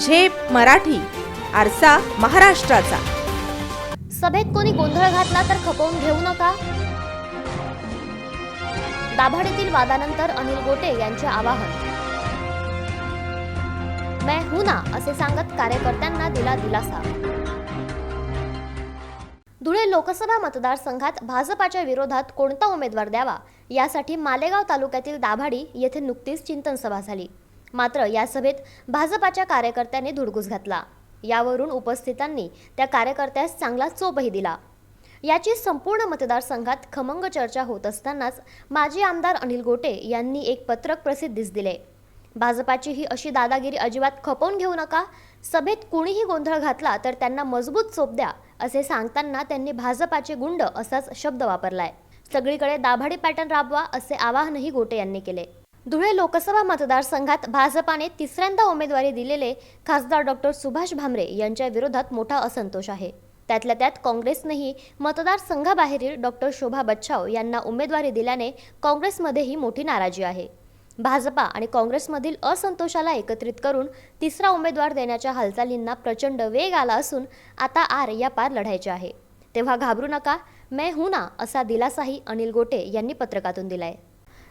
झेप मराठी आरसा महाराष्ट्राचा. सभेत कोणी गोंधळ घातला तर खपवून घेऊ नका. दाभाडीतील वादानंतर अनिल गोटे यांचे आवाहन. मैं हूं ना असे सांगत कार्यकर्त्यांना दिला दिलासा. धुळे लोकसभा मतदारसंघात भाजपाच्या विरोधात कोणता उमेदवार द्यावा? यासाठी मालेगाव तालुक्यातील दाभाडी येथे नुकतीच चिंतन सभा झाली. मात्र या सभेत भाजपाच्या कार्यकर्त्यांनी धुडगूस घातला. यावरून उपस्थितांनी त्या कार्यकर्त्यास चांगला चोपही दिला. याची संपूर्ण मतदारसंघात खमंग चर्चा होत असतानाच माजी आमदार अनिल गोटे यांनी एक पत्रक प्रसिद्धीस दिले. भाजपाची ही अशी दादागिरी अजिबात खपवून घेऊ नका. सभेत कुणीही गोंधळ घातला तर त्यांना मजबूत चोप द्या असे सांगताना त्यांनी भाजपाचे गुंड असाच शब्द वापरलाय. सगळीकडे दाभाडी पॅटर्न राबवा असे आवाहनही गोटे यांनी केले. धुळे लोकसभा मतदारसंघात भाजपाने तिसऱ्यांदा उमेदवारी दिलेले खासदार डॉक्टर सुभाष भामरे यांच्या विरोधात मोठा असंतोष आहे. त्यातल्या त्यात काँग्रेसनेही मतदारसंघाबाहेरील डॉक्टर शोभा बच्छाव यांना उमेदवारी दिल्याने काँग्रेसमध्येही मोठी नाराजी आहे. भाजपा आणि काँग्रेसमधील असंतोषाला एकत्रित करून तिसरा उमेदवार देण्याच्या हालचालींना प्रचंड वेग आला असून आता आर या पार लढायचे आहे. तेव्हा घाबरू नका मैं हूं ना असा दिलासाही अनिल गोटे यांनी पत्रकातून दिलाय.